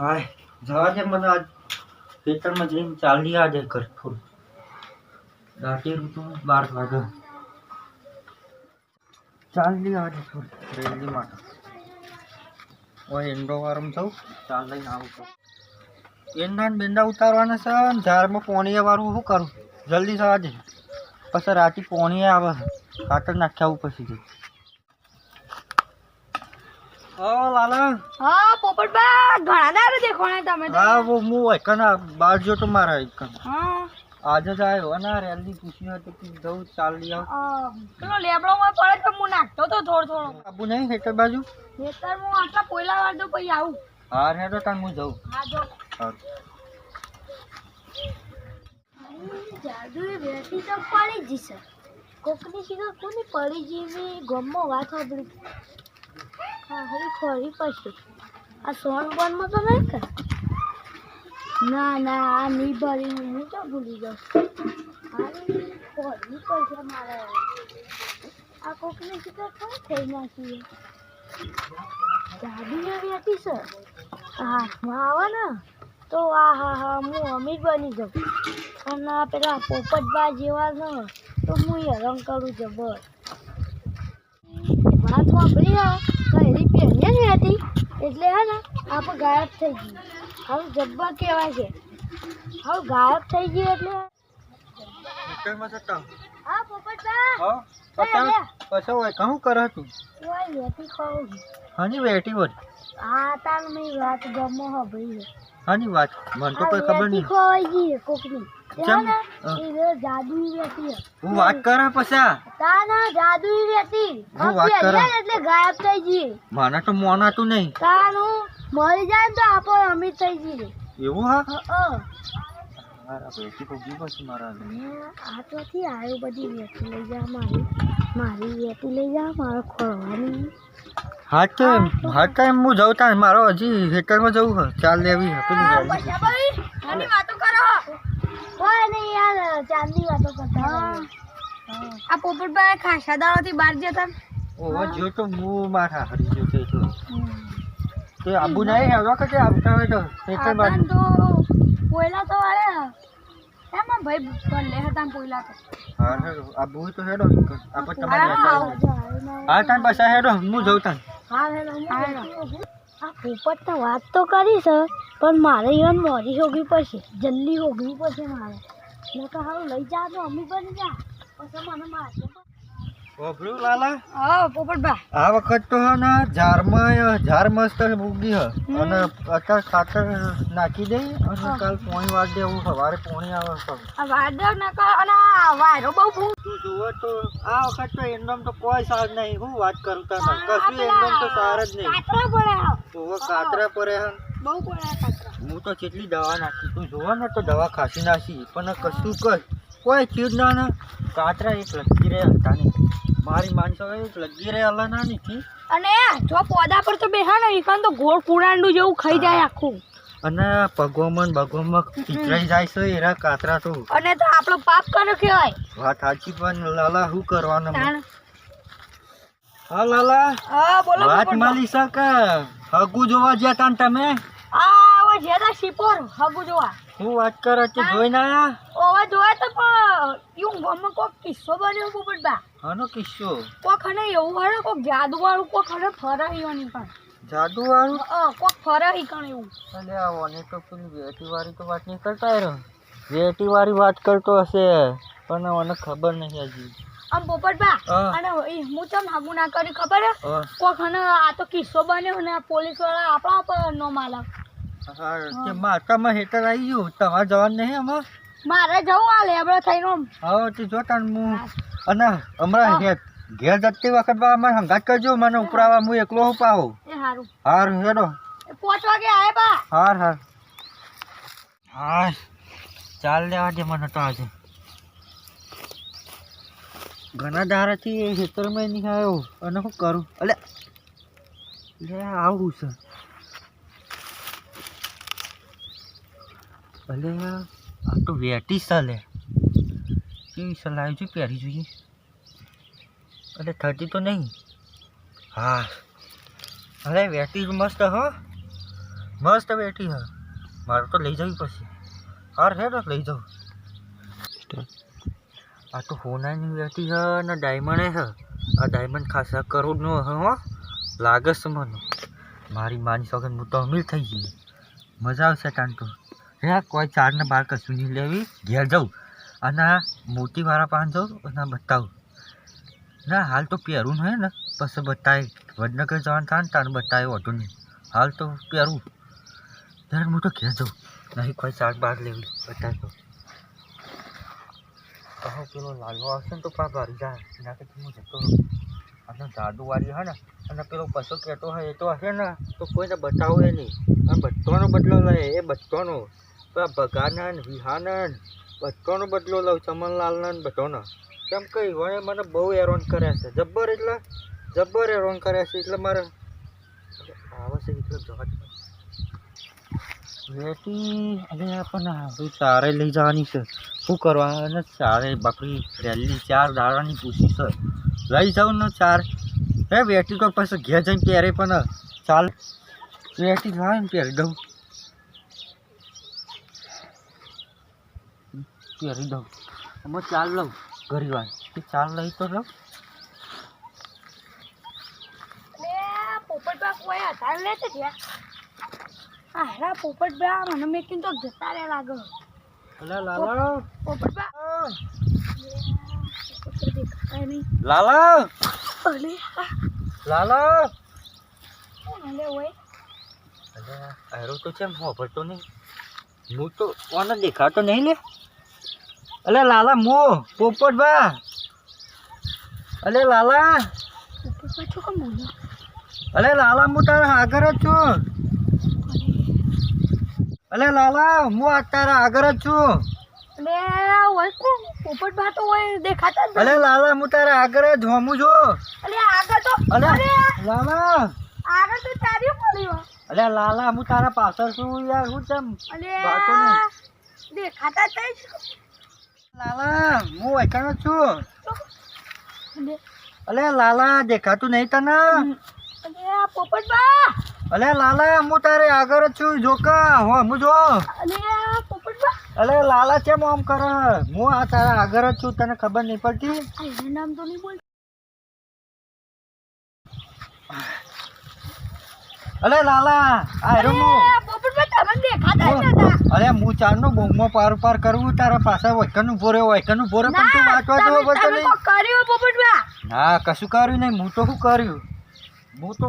હાય, જવા દે મને આજ. ખેતરમાં જઈને ચાલી આજે ઘર થોડું દાટી ઋતુ બાર વાગે. ચાલી આજે થોડું રેલી માટે. ઓય, એંડો વારમ થયું ચાલ લઈને આવું છું. એંડા બેંડા ઉતારવાના છે ને ઝાડમાં પોણીએ વાળું શું કરું? જલ્દી થવા દે. પછી રાતે પોણીએ આવે. ખાતર નાખ્યા આવું પછી જઈ હા લાલા. હા પોપટબા ઘણા દાડે દેખોણા તમે તો. હા वो હું એકના બાર જો તો મારા એક હા. આજે જ આવ્યો અને આ રેલી પૂછ્યું હતું કે જવું ચાલી આવ. પેલો લેબડો માં પડે તો હું નાખતો તો થોડો થોડો. આબુ નહીં બાજુ? હું આટલા પોયલા વાર દઉં પછી આવું. હા તો તાન હું જઉં. હા જો. સારું જાદુ બેઠી તો પડી જશે કોકની શીખર કોની પડી જેવી ગમો વાત સાંભળી. ખોરી પછી. આ સોન બોનમાં તો નહીં કે? ના ના, આ નહીં ભરી હું તો ભૂલી જાઉં? ખોરી પછી મારે આ કોકની શીખર કોઈ થઈ નાખીએ જાદુ નવી હતી, સર. હાથમાં આવે ને, તો આ, હા હા, હું અમીર બની જાઉં. અને આ પેલા પોપટબા જેવા ન, તો હું હેરાન કરું જબર. વાત વાપરી કઈ ને હતી. એટલે હે ને આપણે ગાયબ થઈ ગઈ. હવે જબ્બા કહેવાય છે. હવે ગાયબ થઈ ગઈ એટલે ખેતરમાં જતા. હા પોપટબા હા પછી પછી હોય કહું કરે તું ઓય લેતી ખાવું હાની વેટી વળી હા તાર મે વાત ગમો હો ભાઈ. હાની વાત? મને તો કોઈ ખબર નહીં. ગઈ કોકની. કેમ? હા. વાત કરે પછી? હું વાત કરું. એટલે ગાયબ થઈ ગઈ. મને તો મોનાતું નહીં. તાનું મરી જાય તો આપણો અમીર થઈ જઈએ. એવું હા? મારા તો ગઈ પછી બધી લઈ જા મારી. મારી વેટી લઈ જા મારો ખોરવાની હા તો હા તો હું જાઉં તાન મારો હજી ખેતરમાં જવું ચાલ લેવી પેલી વાતો કરો. કોઈ નહીં યાર ચાંદની વાતો કરતા આ પોપટભાઈ ખાસા દાડોથી બહાર જતા ઓવા જો તો હું મારા હરી જો. તો એટલો તે આબુ નહીં હેડો કે આવતા હોય તો ખેતર બાજુ તો પોયલા તો વાળે એમાં ભાઈ ભલે હતા પોયલા તો. હા આબુ તો હેડો. આપણે તમારે હા તાન બસ હેડો. હું જઉં તાન. આ પોપટ તો વાત તો કરી છે પણ મારે ઈવન મોડી હોગવી પડશે જલ્દી હોગવી પડશે મારે. મેં તો હારું લઈ જા તો અમી પણ જા. પછી મને મારશે. લાલા? હા પોપટભા આ વખત તો હે ને મસ્ત હ. અને અત્યારે ખાતર નાખી દે અને કાલ પોણી વાળ દે એવું સવારે પોણી આવે આ વાદળ ના અને વાયરો બહુ ફૂ તું જુઓ તો આ વખત તો એમનેમ તો કોઈ સાર નહીં. હું વાત કરતા કશું તો સાર જ નહીં. પડે તો કાતરા પરે હે. બહુ પડે કાતરા હું તો કેટલી દવા નાખી તું જોવા ને તો દવા ખાસી નાખી પણ કશું કર. કોઈ ચીજ ના ના. કાતરા એક લગી રહે હતા નહીં મારી માણસો એક લગી રહે અલા ના નથી અને જો પોદા પર તો બેહા ને તો ગોળ કુરાંડું જેવું ખાઈ જાય આખું. અને ભગવાન પીતરાઈ જાય છે એરા કાતરા તો. અને તો આપણો પાપ કર્યો કહેવાય? વાત સાચી પણ લાલા શું કરવાનું. હા લાલા. હા બોલો વાત માલી શકે હગુ જોવા જ્યા તા તમે? આ હવે જેદા શિપોર હગુ જોવા. હું વાત કરે જોઈ જોઈને આયા? ઓવા જોયા તો પણ એવું ગમ કોક કિસ્સો બન્યો પોપટબા હનો કિસ્સો? કોક હને એવું હરે કોક જાદુ વાળું કોક હને ફરાયો ની પણ. જાદુ વાળું હા કોક ફરાઈ કણ એવું. અલે આ ઓને તો પેલી વેટી વાળી તો વાત નહીં કરતા રહ્યો વેટી વાળી વાત કરતો હશે પણ મને ખબર નહીં હજી. આમ પોપટભા. અને હું ચમ હગુ ના કરી ખબર હે? કોક હને આ તો કિસ્સો બન્યો ને પોલીસવાળા આપણા પર નો માલા હા તે માતામાં હેતર આવી ગયું. તમારે જવાનું નહીં આમાં? મારે જવું આ લેબડો થઈને. હા તે જોતા ને હું અને હમણાં ઘેર ઘેર જતી વખત બા અમે હંગાત કરજો મને ઉપરાવા હું એકલો હું પાહો એ હારું. હાર હેડો. પાંચ વાગે આય બા. હાર હાર. હા ચાલ લેવા દે મને તો આજે. ઘણા દારાથી ખેતરમાં નહીં આવ્યો. અને શું કરું? અલે. લે આવું છે. અલે, આ તો વેટી છે, લે. કેવી સલાહ છે પહેરી જોઈએ. અલે, થતી તો નહીં? હા. અરે વેટી મસ્ત, હો. મસ્ત બેઠી હ. મારે તો લઈ જવી પડશે. હાર હે ને લઈ જાઉં. આ તો હોનાની બેઠી હ ને ડાયમંડ હ આ ડાયમંડ ખાસા કરોડનો હ હો. લાગે છે મને. મારી માની સોગન હું તો અમીર થઈ ગઈ મજા આવશે ટાંટો હે, કોઈ ચારને બાર કશું નહીં લેવી. ઘેર જાઉં. અને આ મોતીવાળા પાન જાઉં અને બતાવું. ના હાલ તો પહેરું હે ને. પછી બતાય. વડનગર જવાનું થાય ને તારે બતાવે હોતું નહીં. હાલ તો પહેરું ત્યારે હું તો ઘેર જાઉં. નહીં કોઈ ચાર બાર લેવી. બતાય તો. કહો પેલો લાલવો આવશે ને તો પણ ભરી જાય એના કરતાં હું જતો અને જાદુવાળી હે ને, અને પેલો પશુ કહેતો હોય એ તો હશે ને, તો કોઈને બતાવે નહીં. અને બધાનો બદલો લે, એ બધાનો. પેલા ભગાનન વિહાનન વિહાના બદલો લઉં ચમનલાલના ને બધાનો. કેમ કે વણે મને બહુ હેરાન કર્યા છે. જબ્બર એટલે? જબ્બર હેરાન કર્યા છે એટલે મારે. આવે છે એટલે જવા દે. અરે પણ હારું ચારે લઈ જવાની છે. શું કરવા અને ચારે બાપરી રેલી, ચાર દાડાની પૂછી છે. લઈ જાઉં ને ચાર. હે વેટી તો પાસે ઘેર જઈને પહેરે પણ. ચાલ. વેટી લાવે ને પહેરી દઉં. પહેરી દઉં. અમે ચાલ લઉં ઘરી વાર. ચાલ લઈ તો લઉં. પોપટ પોપટબા કોઈ હતા લે તે ગયા આ હેરા પોપટબા મને મેં કીધું તો જતા રે લાગે. અલા લાલા પોપટ દેખાય લાલા? અલે લાલા? અલે ઓય. અલે અરે આયરો તો કેમ વાપરતો નહીં. હું તો ઓને દેખાતો નહીં લે. અલે લાલા મો પોપટ બા અલે લાલા. પોપટબા છો કમ બોલો અલે લાલા હું તારા આગળ જ છું. અલે લાલા હું અત્યારે આગળ જ છું. અલે હોય પોપટ ભા તો ઓય દેખાતા જ અલે લાલા હું તારે આગળ જ હોમું છું. અલે આગળ તો અલે લાલા. આગળ તો તારી પડ્યો. અલે લાલા હું તારા પાછળ છું યાર હું તેમ અલે દેખાતા નહીં લાલા હું જ છું. અલે. લાલા દેખાતું નહીં તને? અલે આ પોપટબા અલે લાલા હું તારે આગળ જ છું. જોકા હો હું જો. અલે લાલા કેમ આમ કરે? હું આ તારા આગળ જ છું તને ખબર નહીં પડતી? નામ તો નહીં બોલ અલે લાલા આ અરે હું નતા અરે બોમ્બો પાર પાર કરવું તારા પાસે વૈકનું ભોરે વૈકનું ભોરે પણ તું વાંચવા જેવો પડશે ના કશું કર્યું નહીં હું તો શું કર્યું? હું તો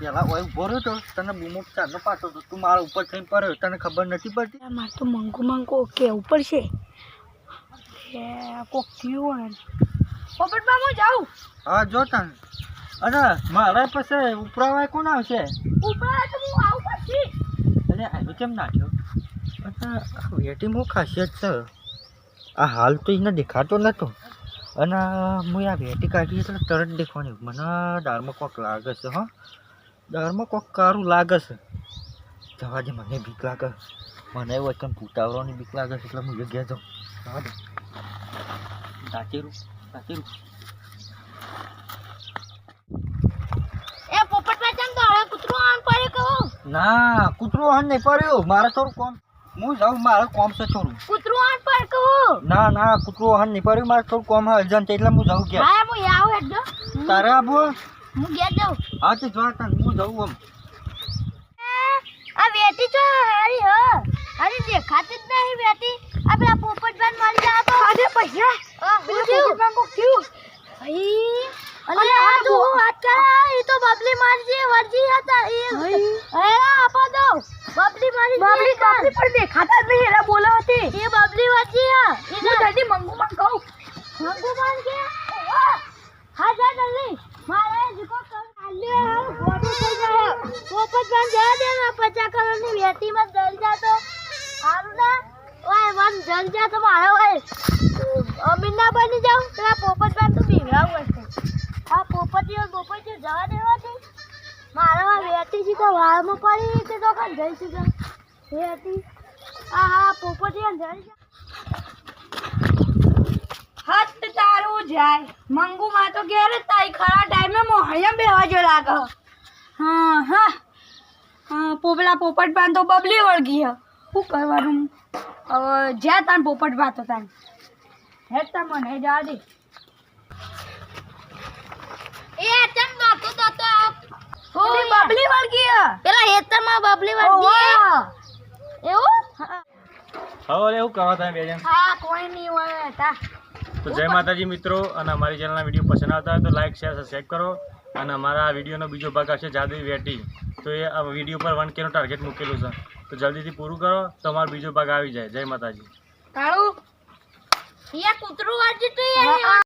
પેલા ઓય ઊભો રહ્યો તો તને બૂમો ચારનો પાછો તો તું મારા ઉપર થઈને પડ્યો. તને ખબર નથી પડતી? મારે તો મંગુ મંગુ કે ઉપર છે. કોક થયું ને. પોપટબા હું જાઉં હા જો તને અરે મારા પાસે ઉપરાવાય કોણ આવશે? ઉપર તો હું આવું પછી. અને આનો કેમ નાખ્યો અને વેટીમાં ખાસિયત છે. આ હાલ તો એને દેખાતો નહોતો અને હું આ વેટી કાઢી એટલે તરત દેખવાની. મને દાળમાં કોક લાગે છે હો. દાળમાં કોક કારું લાગે છે. જવા દે મને બીક લાગે. મને એવું એકદમ ભૂતાવરાની બીક લાગે છે એટલે હું જગ્યા જાઉં. જવા દે. સાચેરું સાચેરું ના કૂતરો હન નહીં પડ્યું. મારે થોડું કોમ હું જાઉં મારે કોમ છે થોડું. કૂતરું આન પડે કહું. ના ના કૂતરું હન નહીં પડ્યું મારે થોડું કોમ હે અર્જન્ટ એટલે હું જાઉં કે હા હું આવું એકદમ તારે આબુ હું? ગયા જાઉં. હા તો જો તને હું જાઉં આમ. આ વેટી તો હારી હ. હારી દેખાતી જ નહીં વેટી આ પેલા પોપટબાન મળી જાય તો. અરે પૈસા? પેલા પોપટબાન કોક થયું? ભાઈ અલે આ તું વાત કર એ તો બબલી મારી વરજી હતા એ હે આપા દો. બબલી મારી બબલી બબલી પર દેખાતા જ નહીં એરા બોલા હતી. એ બબલી વર્જી હા એ જલ્દી મંગુ માં કહું. મંગુ માં કે હા જા જલ્દી. મારે જીકો કર આલ્યો ગોડો થઈ જાય પોપટ બાન જવા દે ને પચાસ વેતી માં જલ જા તો. હારું ના. ઓય વન જલ જા તો મારો ઓય. અમીન ના બની જાઉં પેલા પોપટ બાન તો બીવડાવું હશે આ પોપટીઓ પોપટીઓ જવા દેવાથી મારા આ વેટી જી તો વાળમાં પડી તે તો કાં જઈ શકે વેટી આ હા પોપટીઓ જઈ હત તારું જાય. મંગુ માં તો ઘેર જ તાઈ ખરા ટાઈમે મોહણિયા બેવા જો લાગે. હા હા. હા પોપલા પોપટ બાન તો બબલી વળગી હ. શું કરવાનું? હવે જ્યાં તાન પોપટ બાતો તાન. હે તાન મને દે એ ચમ દોતો દોતો બબલી વળગી પેલા હેતરમાં બબલી ઓહો. વળગી એવું હવે શું કરવા તમે બે જણ હા કોઈ નહીં હોય તા તો જય માતાજી મિત્રો અને અમારી ચેનલના વીડિયો પસંદ આવતા હોય તો લાઈક શેર સબસ્ક્રાઈબ કરો. અને અમારા આ વિડીયોનો બીજો ભાગ આવશે જાદુઈ વેટી. તો એ વીડિયો પર વન કેનો ટાર્ગેટ મૂકેલું છે. તો જલ્દીથી પૂરું કરો તો અમારો બીજો ભાગ આવી જાય. જય માતાજી. કાળું યા કૂતરું વાંચ્યું તું હા, યાર